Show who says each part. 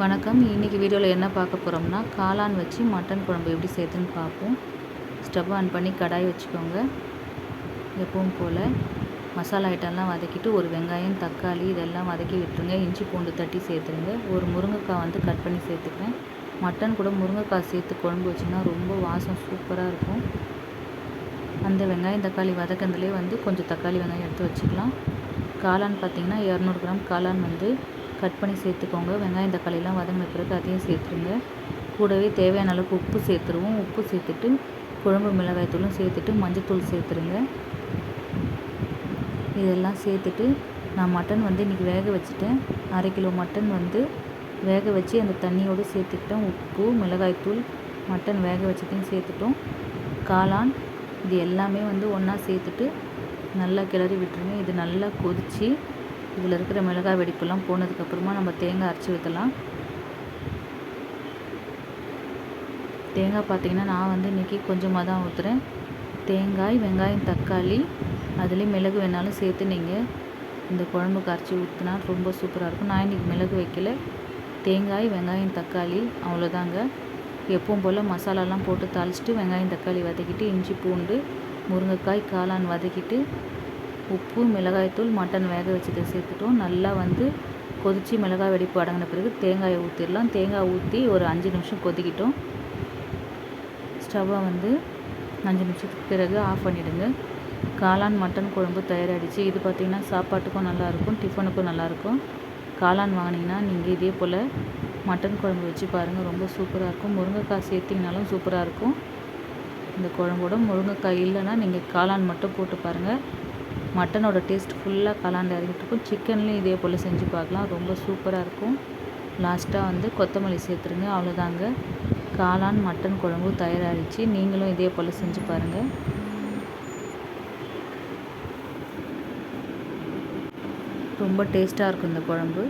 Speaker 1: வணக்கம். இன்றைக்கி வீடியோவில் என்ன பார்க்க போகிறோம்னா காளான் வச்சு மட்டன் குழம்பு எப்படி செய்யுதுன்னு பார்ப்போம். ஸ்டவ் ஆன் பண்ணி கடாய் வச்சுக்கோங்க. எப்பவும் போல் மசாலா ஐட்டம்லாம் வதக்கிட்டு ஒரு வெங்காயம் தக்காளி இதெல்லாம் வதக்கி விட்டுருங்க. இஞ்சி பூண்டு தட்டி சேர்த்துருங்க. ஒரு முருங்கைக்காய் வந்து கட் பண்ணி சேர்த்துக்கிறேன் மட்டன் கூட முருங்கைக்காய் சேர்த்து குழம்பு வச்சிங்கன்னா ரொம்ப வாசம் சூப்பராக இருக்கும். அந்த வெங்காயம் தக்காளி வதக்கிறதுலேயே வந்து கொஞ்சம் தக்காளி வெங்காயம் எடுத்து வச்சுக்கலாம். காளான் பார்த்திங்கன்னா இரநூறு கிராம் காளான் வந்து கட் பண்ணி சேர்த்துக்கோங்க. வெங்காயம் தக்காளிலாம் வதங்கின பிறகு அதையும் சேர்த்துருங்க. கூடவே தேவையான அளவுக்கு உப்பு சேர்த்துருவோம். உப்பு சேர்த்துட்டு குழம்பு மிளகாய்த்தூளும் சேர்த்துட்டு மஞ்சத்தூள் சேர்த்துருங்க. இதெல்லாம் சேர்த்துட்டு நான் மட்டன் வந்து இன்றைக்கி வேக வச்சுட்டேன். அரை கிலோ மட்டன் வந்து வேக வச்சு அந்த தண்ணியோடு சேர்த்துக்கிட்டோம் உப்பு மிளகாய்த்தூள் மட்டன் வேக வச்சதையும் சேர்த்துட்டோம். காளான் இது எல்லாமே வந்து ஒன்றா சேர்த்துட்டு நல்லா கிளறி விட்டுருங்க. இது நல்லா கொதித்து இதில் இருக்கிற மிளகாய் வெடிப்பெல்லாம் போனதுக்கப்புறமா நம்ம தேங்காய் அரைச்சி ஊற்றலாம். தேங்காய் பார்த்திங்கன்னா நான் வந்து இன்றைக்கி கொஞ்சமாக தான் ஊற்றுறேன் தேங்காய் வெங்காயம் தக்காளி அதுலேயும் மிளகு வேணாலும் சேர்த்து நீங்கள் இந்த குழம்புக்கு அரைச்சி ஊற்றினா ரொம்ப சூப்பராக இருக்கும். நான் இன்றைக்கி மிளகு வைக்கல. தேங்காய் வெங்காயம் தக்காளி அவ்வளோதாங்க. எப்பவும் போல் மசாலாலாம் போட்டு தாளிச்சிட்டு வெங்காயம் தக்காளி வதக்கிட்டு இஞ்சி பூண்டு முருங்கைக்காய் காளான் வதக்கிட்டு உப்பு மிளகாய்த்தூள் மட்டன் வேக வச்சதை சேர்த்துட்டோம். நல்லா வந்து கொதித்து மிளகாய் வெடிப்பு அடங்கின பிறகு தேங்காயை ஊற்றிடலாம் தேங்காய் ஊற்றி ஒரு அஞ்சு நிமிஷம் கொதிக்கிட்டோம். ஸ்டவ்வை வந்து அஞ்சு நிமிஷத்துக்கு பிறகு ஆஃப் பண்ணிவிடுங்க காளான் மட்டன் குழம்பு தயாராகிடுச்சு இது பார்த்திங்கன்னா சாப்பாட்டுக்கும் நல்லாயிருக்கும் டிஃபனுக்கும் நல்லாயிருக்கும். காளான் வாங்கினீங்கன்னா நீங்கள் இதே போல் மட்டன் குழம்பு வச்சு பாருங்கள் ரொம்ப சூப்பராக இருக்கும். முருங்கைக்காய் சேர்த்திங்கனாலும் சூப்பராக இருக்கும். இந்த குழம்போட முருங்கைக்காய் இல்லைன்னா நீங்கள் காளான் மட்டும் போட்டு பாருங்கள் மட்டனோட டேஸ்ட் ஃபுல்லாக கலாண்டு இறங்கிட்டு இருக்கும் சிக்கன்லேயும் இதே போல் செஞ்சு பார்க்கலாம். ரொம்ப சூப்பராக இருக்கும். லாஸ்ட்டாக வந்து கொத்தமல்லி சேர்த்துருங்க. அவ்வளோதாங்க. காளான் மட்டன் குழம்பு தயாராகிடுச்சு. நீங்களும் இதே போல் செஞ்சு பாருங்கள் ரொம்ப டேஸ்ட்டாக இருக்கும் இந்த குழம்பு.